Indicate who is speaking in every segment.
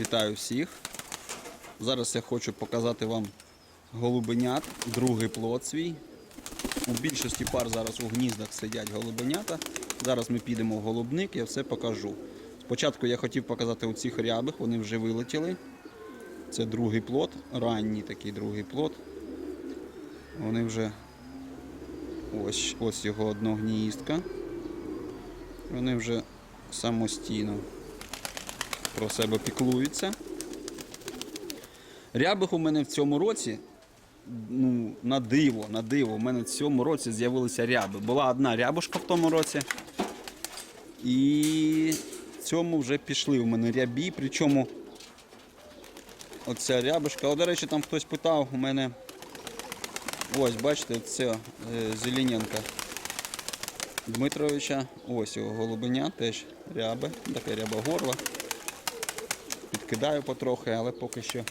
Speaker 1: Вітаю всіх. Зараз я хочу показати вам голубенят, другий плод свій. У більшості пар зараз у гніздах сидять голубенята. Зараз ми підемо в голубник, я все покажу. Спочатку я хотів показати у цих рябих, вони вже вилетіли. Це другий плод, ранній такий другий плод. Вони вже ось, ось його одногніздка. Вони вже самостійно про себе піклуються. Рябих у мене в цьому році, ну, на диво, на диво, у мене в цьому році з'явилися ряби. Була одна рябушка в тому році. І в цьому вже пішли у мене рябі, причому оця рябушка. О, до речі, там хтось питав, у мене ось, бачите, це е, Зелененка Дмитровича. Ось його голубеня, теж ряби, таке ряба горла. Підкидаю потрохи, але поки що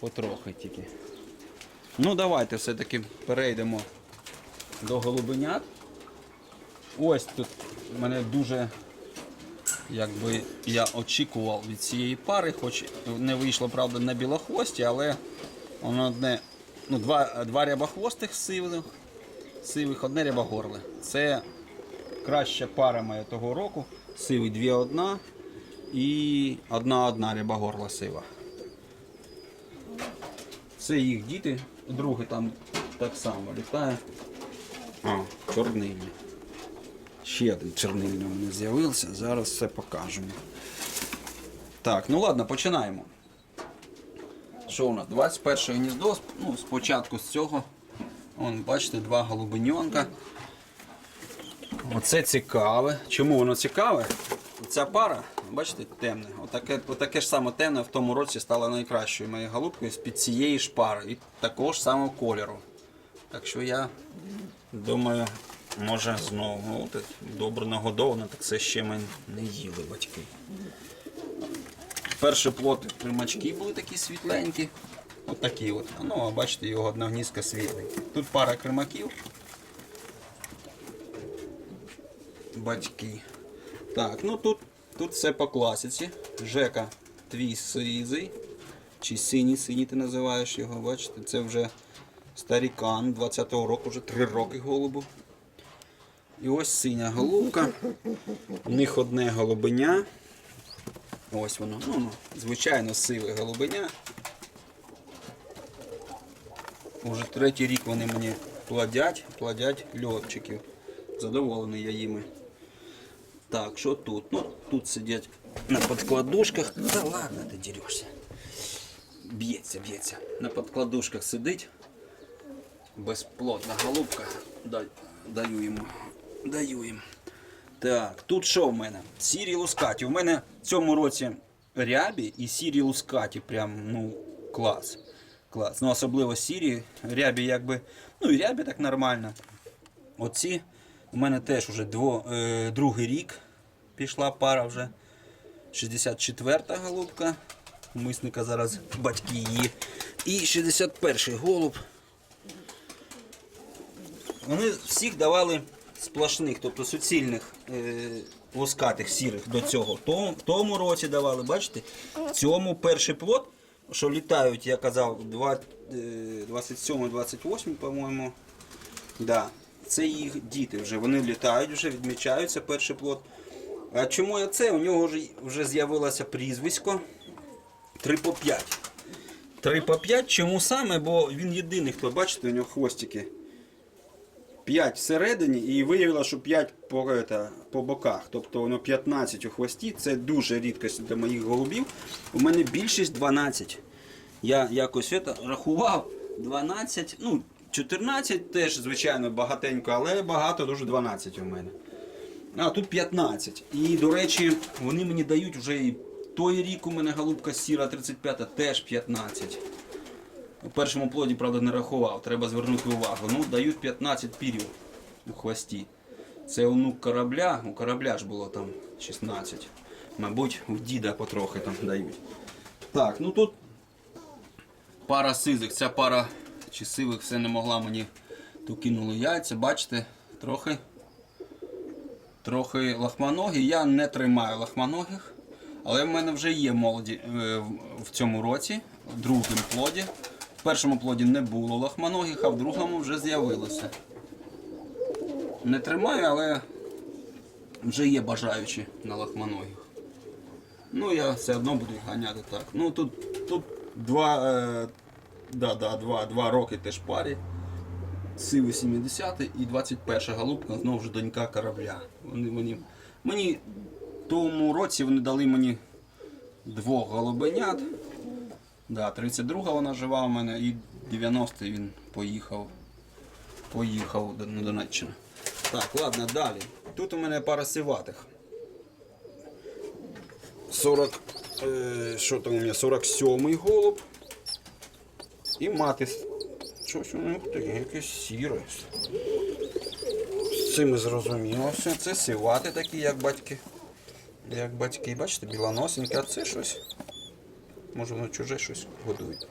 Speaker 1: потрохи тільки. Ну, давайте все-таки перейдемо до голубенят. Ось тут мене дуже, якби я очікував від цієї пари, хоч не вийшло, правда, на білохвості, але воно одне, ну, два, два рябохвостих сивих, сивих, одне рябогорле. Це краща пара моя того року. Сивий дві одна і одна одна рябогорла сива. Це їх діти, другий там так само літає. А, чорнильний. Ще один чорнильний у мене з'явився, зараз все покажемо. Так, ну ладно, починаємо. Що у нас? 21 гніздо, ну, спочатку з цього. Вон, бачите, два голубеньонка. Оце цікаве. Чому воно цікаве? Ця пара, бачите, темне. Отаке, отаке ж саме темне в тому році стало найкращою моєю голубкою з-під цієї ж пари. І такого ж самого кольору. Так що я думаю, може знову ну, от, добре нагодовано, так це ще ми не їли батьки. Перший плод примачки були такі світленькі. От такі от. Ну, а бачите, його одна гнізка світлий. Тут пара кримаків. Батьки. Так, ну тут, тут все по класиці. Жека твій сизий. Чи синій синій ти називаєш його, бачите, це вже старікан 20-го року, вже 3 роки голубу. І ось синя голубка. У них одне голубеня. Ось воно. Ну, ну, звичайно, сиве голубеня. Уже третій рік вони мені плодять, плодять льотчиків. Задоволений я їми. Так, що тут? Ну, тут сидять на подкладушках. Та ладно, ти дірешся. Б'ється, б'ється. На подкладушках сидить. Безплотна голубка. Даю йому. Даю їм. Так, тут що в мене? Сірі лускаті. У мене в цьому році рябі і сірі лускаті. Прям, ну, клас. Клас. Ну, особливо сірі. Рябі якби. Ну і рябі так нормально. Оці у мене теж вже дво, е, другий рік пішла пара вже. 64-та голубка. Мисника зараз батьки її. І 61-й голуб. Вони всіх давали сплошних, тобто суцільних е, лускатих сірих до цього. В тому, тому році давали, бачите? В цьому перший плод, що літають, я казав, е, 27-28, по-моєму. Да. Це їх діти вже. Вони літають, вже відмічаються перший плод. А чому я це? У нього вже, вже з'явилося прізвисько 3 по 5. 3 по 5. Чому саме? Бо він єдиний, хто бачите, у нього хвостики. 5 всередині і виявилося, що 5 по, это, по боках. Тобто воно 15 у хвості. Це дуже рідкість для моїх голубів. У мене більшість 12. Я якось это, рахував 12, ну 14 теж, звичайно, багатенько, але багато дуже 12 у мене. А тут 15. І, до речі, вони мені дають вже і той рік у мене голубка сіра 35 теж 15. У першому плоді, правда, не рахував, треба звернути увагу. Ну, дають 15 пірів у хвості. Це онук корабля, у корабля ж було там 16. Мабуть, у діда потрохи там дають. Так, ну тут пара сизих, ця пара чи сивих все не могла мені. То кинули яйця, бачите, трохи, трохи лахманогі. Я не тримаю лахманогих. Але в мене вже є молоді е, в- цьому році, в другому плоді. В першому плоді не було лахманогих, а в другому вже з'явилося. Не тримаю, але вже є бажаючі на лахманогих. Ну, я все одно буду ганяти так. Ну тут, тут два, е, да, да, два, два роки теж парі. Сивий 70 і 21 голубка, знову ж донька корабля. Вони, мені в тому році вони дали мені двох голубенят. Да, 32 вона жива у мене і 90 він поїхав. Поїхав на Донеччину. Так, ладно, далі. Тут у мене пара сиватих. 40, е, що там у мене, 47 голуб. І мати. Щось у них таке, якесь сіре. З цим зрозуміло все. Це сивати такі, як батьки. Як батьки, бачите, білоносенькі, а це щось. Може воно чуже щось годують.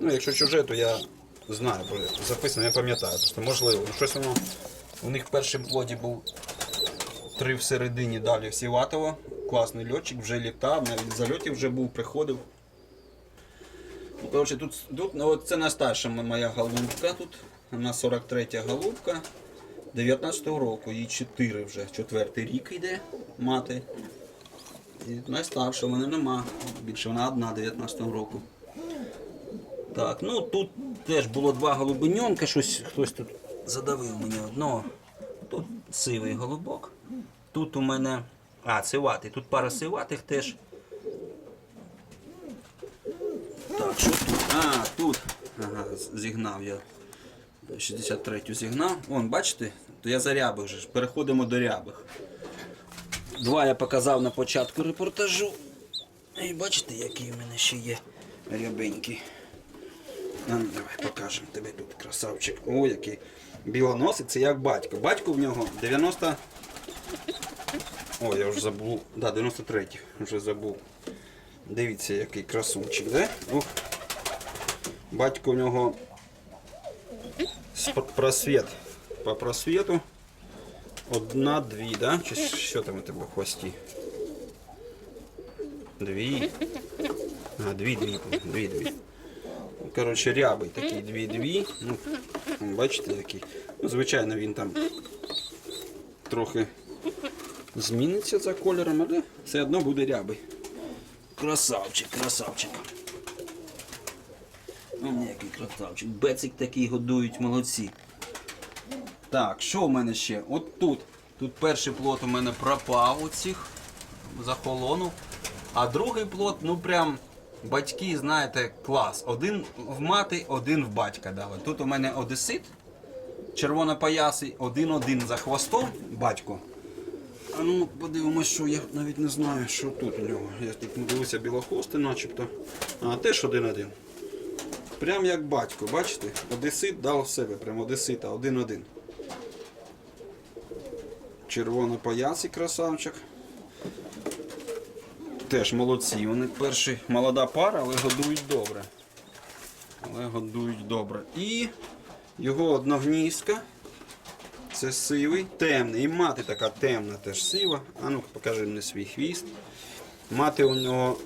Speaker 1: Ну, якщо чуже, то я знаю, записано, я пам'ятаю. Просто можливо. Ну, щось воно. У них в першому плоді був три всередині далі Сіватова. Класний льотчик, вже літав, навіть в зальоті вже був, приходив. Коротше, тут, тут ну, це найстарша моя голубка тут. Вона 43 голубка. 19-го року, їй 4 вже, четвертий рік йде мати. І найстарша, в мене нема. Більше вона одна 19-го року. Так, ну тут теж було два голубеньонка, щось хтось тут задавив мені одного. Тут сивий голубок. Тут у мене. А, сиватий. Тут пара сиватих теж. Що тут? А, тут. Ага, зігнав я. 63-ю зігнав. Вон, бачите? То я за рябих же. Переходимо до рябих. Два я показав на початку репортажу. І бачите, який в мене ще є рябенький. Ну, давай покажемо тебе тут, красавчик. О, який білоносик, це як батько. Батько в нього 90. О, я вже забув. Да, 93 вже забув. Дивіться, який красунчик, да? Ух. Батько в нього просвіт. По просвіту. Одна, дві, да? Чи що там у тебе в хвості? Дві. А, дві, дві, дві, дві. Ну, Коротше, рябий такий дві-дві. Ну, бачите, який. Ну, звичайно, він там трохи зміниться за кольором, але все одно буде рябий. Красавчик, красавчик. Он який красавчик. Бецик такий годують, молодці. Так, що в мене ще? От тут. Тут перший плод у мене пропав у цих захолонув. А другий плод, ну прям батьки, знаєте, клас. Один в мати, один в батька дали. Тут у мене одесит, червонопоясий, один-один за хвостом, батько. А ну подивимось, що я навіть не знаю, що тут у нього. Я тут дивився білохвости начебто. А, теж один-один. Прям як батько, бачите? Одесит дав себе, прям одесита, один-один. Червонопоясий красавчик. Теж молодці. Вони перші молода пара, але годують добре. Але годують добре. І його одногнізка. Це сивий, темний. І мати така темна теж сива. А ну покажи мені свій хвіст. Мати у нього.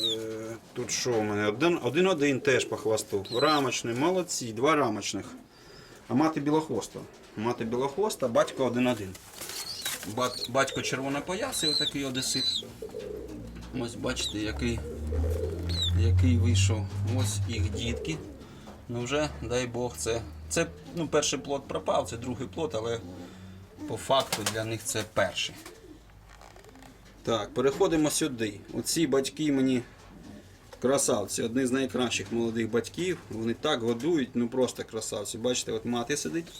Speaker 1: Е, тут що у мене? Один- Один-один теж по хвосту. Рамочний, молодці, два рамочних. А мати білохвоста. Мати білохвоста, батько один-один. Бат- Батько червонопоясий, отакий одесит. Ось бачите, який, який вийшов. Ось їх дітки. Ну вже, дай Бог, це. Це ну, перший плод пропав, це другий плод, але по факту для них це перший. Так, переходимо сюди. Оці батьки мені красавці, одні з найкращих молодих батьків. Вони так годують, ну просто красавці. Бачите, от мати сидить.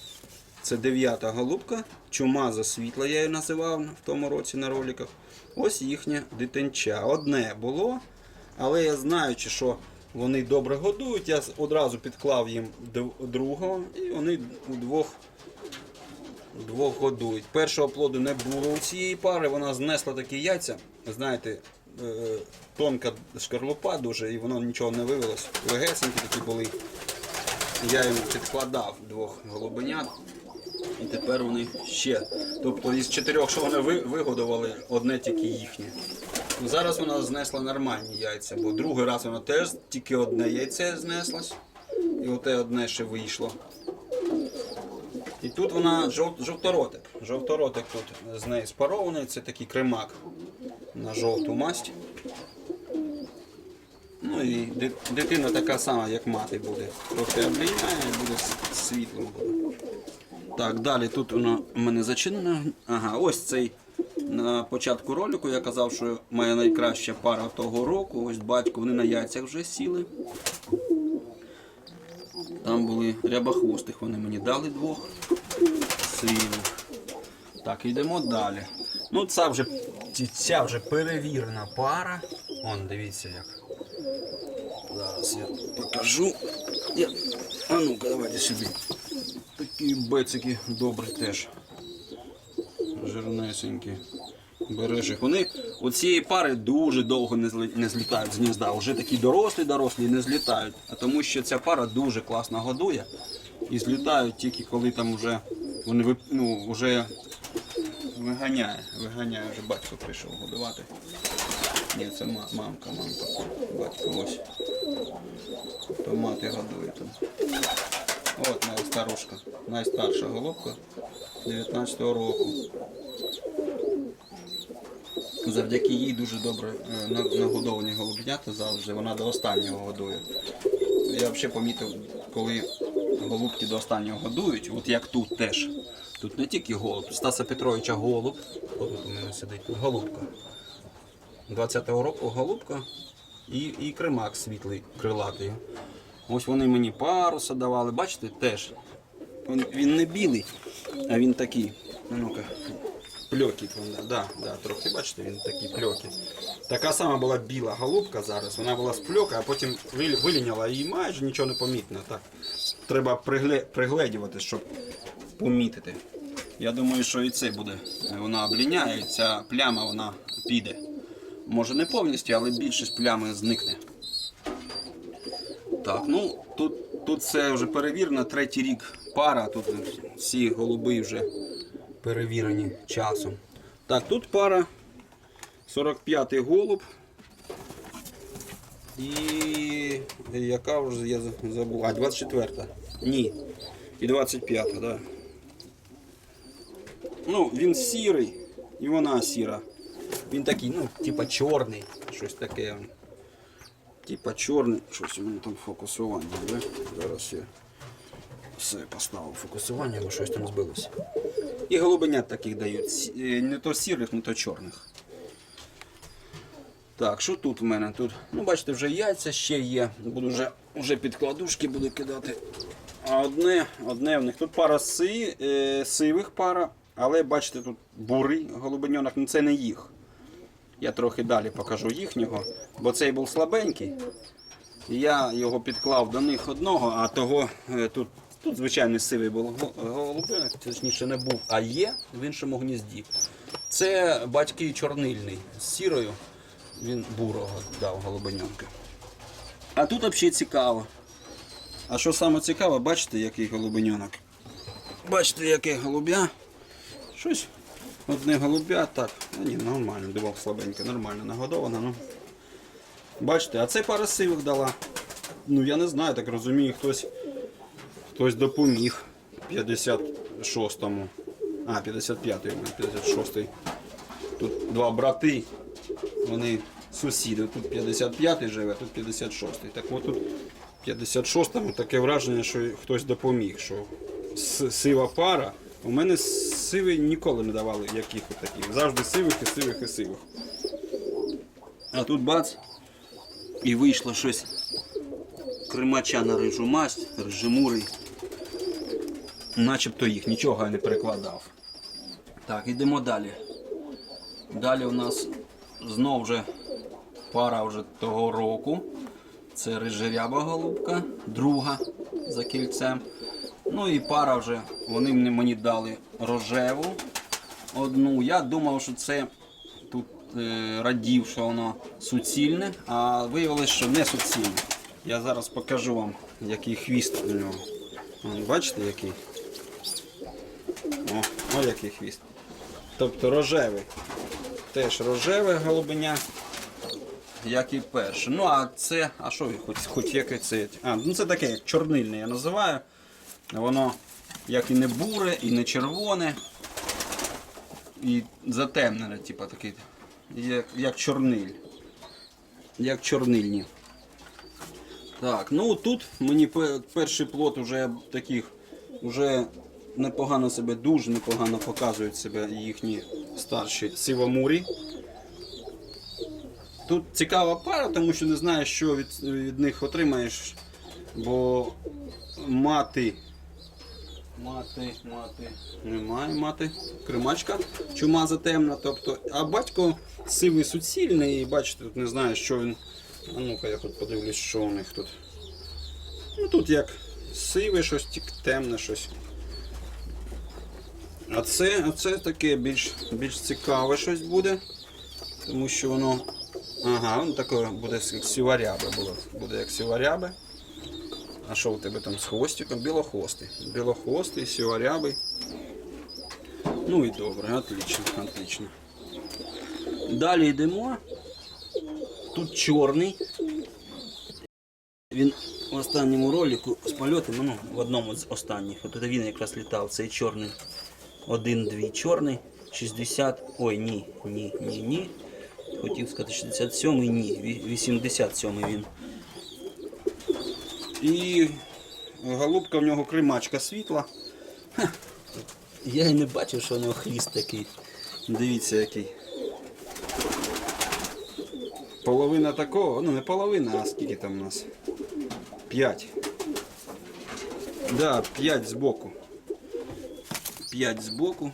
Speaker 1: Це дев'ята голубка, чумаза світла, я її називав в тому році на роликах. Ось їхнє дитинча. Одне було, але я знаючи, що вони добре годують, я одразу підклав їм другого і вони удвох двох годують. Першого плоду не було у цієї пари, вона знесла такі яйця. Знаєте, е, тонка шкарлупа дуже, і воно нічого не вивелось. Легесенькі такі були. Я їм підкладав двох голубенят. І тепер вони ще. Тобто із чотирьох, що вони ви- вигодували, одне тільки їхнє. Зараз вона знесла нормальні яйця, бо другий раз вона теж тільки одне яйце знеслось. І оте одне ще вийшло. І тут вона жов, жовторотик. Жовторотик тут з неї спарований, це такий кремак на жовту масть. Ну і дитина така сама, як мати буде. Трохи обліняє, буде с- світло. Так, далі тут воно у мене зачинено. Ага, ось цей на початку ролику я казав, що моя найкраща пара того року. Ось батько, вони на яйцях вже сіли. Там були рябохвостих, вони мені дали двох сивих. Так, йдемо далі. Ну, ця вже, ця вже перевірена пара. Вон, дивіться як. Зараз я покажу. Я... А ну-ка, давайте сюди. Такі бецики добрі теж. Жирнесенькі. Береш їх. Вони цієї пари дуже довго не, злітають з гнізда. Вже такі дорослі, дорослі не злітають. А тому що ця пара дуже класно годує. І злітають тільки коли там вже вони ну, вже виганяє. Виганяє, вже батько прийшов годувати. Ні, це ма- мамка, мамка. Батько ось. То мати годує там. От моя старушка, найстарша голубка 19-го року. Завдяки їй дуже добре е, нагодовані голуб'ята завжди, вона до останнього годує. Я взагалі помітив, коли голубки до останнього годують, от як тут теж. Тут не тільки голуб, Стаса Петровича голуб. Тут у мене сидить голубка. 20-го року голубка і, і кримак світлий, крилатий. Ось вони мені паруса давали, бачите, теж. Він, не білий, а він такий. Ну-ка. Пльокіт, вона, да, да, трохи бачите, він такий пльокіт. Така сама була біла голубка зараз, вона була з пльока, а потім виліняла і майже нічого не помітно. Так. Треба пригледівати, щоб помітити. Я думаю, що і це буде. Вона обліняє, ця пляма вона піде. Може не повністю, але більшість плями зникне. Так, ну тут, тут це вже перевірено, третій рік пара, тут всі голуби вже перевірені часом. Так, тут пара 45-й голуб. І яка вже я забув? А, 24-та. Ні. І 25-та, так. Да. Ну, він сірий, і вона сіра. Він такий, ну, типа чорний, щось таке. Типа чорний. Щось у мене там фокусування, да? Зараз я все поставив фокусування, бо щось там збилося. І голубенят таких дають. е, Не то сірих, не то чорних. Так, що тут в мене? Тут, ну бачите, вже яйця ще є. Буду вже, вже підкладушки буду кидати. А одне, одне в них. Тут пара си, е, сивих пара, але бачите, тут бурий голубеньонок, ну це не їх. Я трохи далі покажу їхнього, бо цей був слабенький. Я його підклав до них одного, а того е, тут, тут звичайний сивий голубинок, точніше не був, а є в іншому гнізді. Це батьки чорнильний з сірою, він бурого дав голубеньонка. А тут взагалі цікаво. А що саме цікаве, бачите, який голубеньонок? Бачите, яке голуб'я? Щось одне голуб'я, так. А ні, нормально, дивок слабеньке, нормально нагодована. Ну. Бачите, а це пара сивих дала. Ну я не знаю, так розумію, хтось, хтось допоміг 56-му. А, 55-й, 56-й. Тут два брати, вони сусіди. Тут 55-й живе, тут 56-й. Так от тут 56-му таке враження, що хтось допоміг, що сива пара. У мене сивий ніколи не давали яких таких. Завжди сивих і сивих і сивих. А тут бац, і вийшло щось кримача на рижу масть, рижемурий. Начебто їх, нічого не перекладав. Так, йдемо далі. Далі у нас знов вже пара вже того року. Це рижеряба голубка, друга за кільцем. Ну і пара вже, вони мені дали рожеву одну. Я думав, що це тут е, радів, що воно суцільне, а виявилось, що не суцільне. Я зараз покажу вам, який хвіст у нього. Бачите, який? О, о який хвіст. Тобто рожевий. Теж рожеве голубеня. як і перше. Ну, а це, а що хоч, хоч яке це? А, ну це таке, як чорнильне я називаю. Воно як і не буре, і не червоне, і затемнене, типу таке, як, як чорниль. Як чорнильні. Так, ну тут мені перший плод уже таких, вже непогано себе, дуже непогано показують себе їхні старші сивомурі. Тут цікава пара, тому що не знаєш, що від, від них отримаєш. Бо мати. Мати, мати. Немає мати. Кримачка. Чума темна. Тобто, а батько сивий суцільний і бачите, тут не знаю, що він. А ну-ка я тут подивлюсь, що у них тут. Ну тут як сиве щось, темне щось. А це, а це таке більш, більш цікаве щось буде. Тому що воно. Ага, воно таке буде як сіварябе було. Буде як сіварябе. А що у тебе там з хвостиком? Білохвостий. Білохвостий, сіварябий. Ну і добре, отлично, отлично. Далі йдемо. Тут чорний. Він в останньому ролику з польотами, ну, в одному з останніх. От він якраз літав, цей чорний. Один-дві чорний. 60. Ой, ні, ні, ні, ні. Хотів сказати 67 ні. 87 він. І голубка в нього кримачка світла. Ха, Я і не бачив, що у нього хвіст такий. Дивіться який. Половина такого, ну не половина, а скільки там у нас? П'ять. Да, п'ять збоку. П'ять збоку.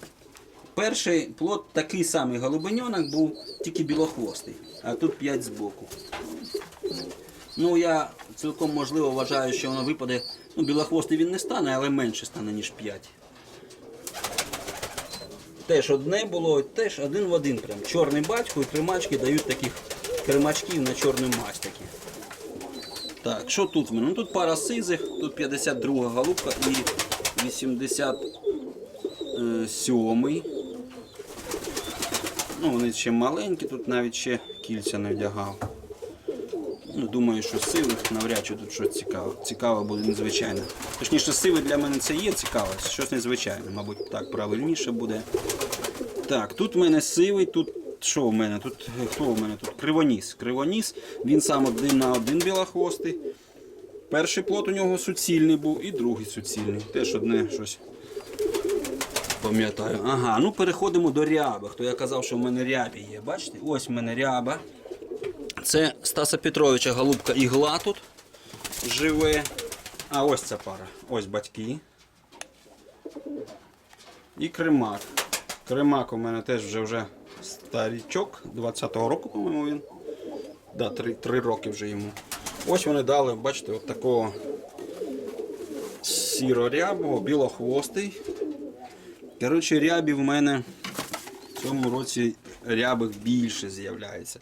Speaker 1: Перший плод такий самий голубеньонок був, тільки білохвостий, а тут п'ять збоку. Ну, я цілком можливо вважаю, що воно випаде. Ну, білохвостий він не стане, але менше стане, ніж 5. Теж одне було, теж один в один. Прям. Чорний батько і кримачки дають таких кримачків на чорну масть такі. Так, що тут в мене? Ну тут пара сизих, тут 52 голубка і 87. Ну, вони ще маленькі, тут навіть ще кільця не вдягав. Ну, думаю, що сивих навряд чи тут щось цікаве. Цікаве буде незвичайне. Точніше, сиве для мене це є цікаве, щось незвичайне, мабуть, так правильніше буде. Так, тут в мене сивий, тут що в мене? Тут хто в мене тут? Кривоніс. Кривоніс, він сам один на один білохвостий. Перший плод у нього суцільний був і другий суцільний. Теж одне щось. Пам'ятаю. Ага, ну переходимо до ряби. Хто я казав, що в мене рябі є. Бачите? Ось в мене ряба. Це Стаса Петровича голубка ігла тут живе. А ось ця пара. Ось батьки. І кремак. Кремак у мене теж вже вже старічок, 20-го року, по-моєму, він. Да, 3, 3 роки вже йому. Ось вони дали, бачите, от такого сіро-рябого, білохвостий. Коротше, рябі в мене в цьому році рябих більше з'являється.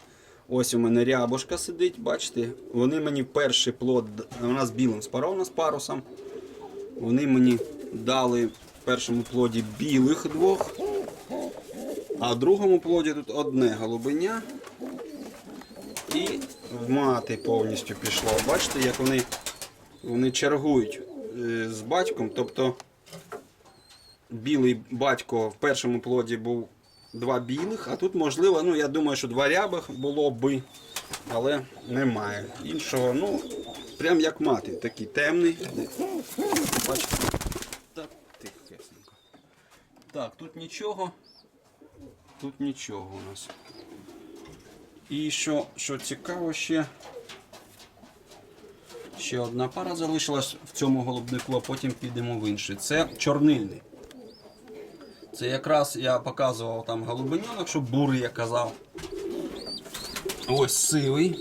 Speaker 1: Ось у мене рябушка сидить, бачите, вони мені перший плод, вона з білим спарована з парусом. Вони мені дали в першому плоді білих двох, а в другому плоді тут одне голубеня. І в мати повністю пішло. Бачите, як вони, вони чергують е, з батьком. Тобто білий батько в першому плоді був два білих, а тут можливо, ну я думаю, що два рябих було би, але немає. Іншого, ну, прям як мати, такий темний. Бачите? Так, тихесенько. Так, тут нічого. Тут нічого у нас. І що, що цікаво ще. Ще одна пара залишилась в цьому голубнику, а потім підемо в інший. Це чорнильний. Це якраз я показував там голубеньонок, щоб бурий я казав. Ось сивий.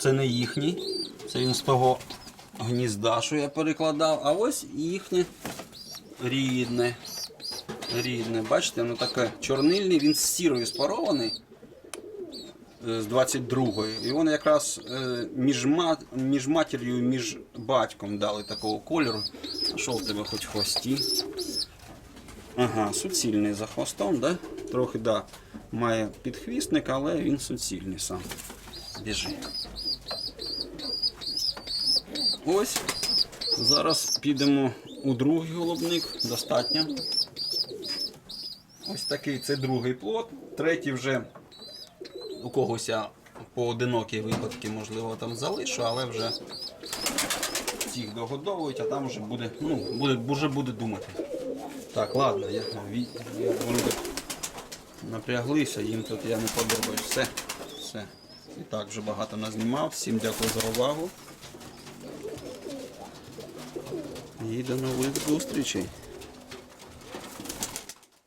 Speaker 1: Це не їхній. Це він з того гнізда, що я перекладав. А ось їхнє рідне. Рідне. Бачите, воно таке чорнильний, він з сірою спарований. е, З 22-ї. І вони якраз е, між, мат, між матір'ю і між батьком дали такого кольору. А що в тебе хоч хвості? Ага, суцільний за хвостом, да? Трохи, да, має підхвістник, але він суцільний сам. Біжи. Ось. Зараз підемо у другий голубник. Достатньо. Ось такий це другий плод. Третій вже у когось я поодинокі випадки, можливо, там залишу, але вже цих догодовують, а там вже буде, ну, буде, вже буде думати. Так, ладно, я, я, вони так напряглися, їм тут я не подобаюсь. Все, все. І так вже багато назнімав. Всім дякую за увагу. І до нових зустрічей.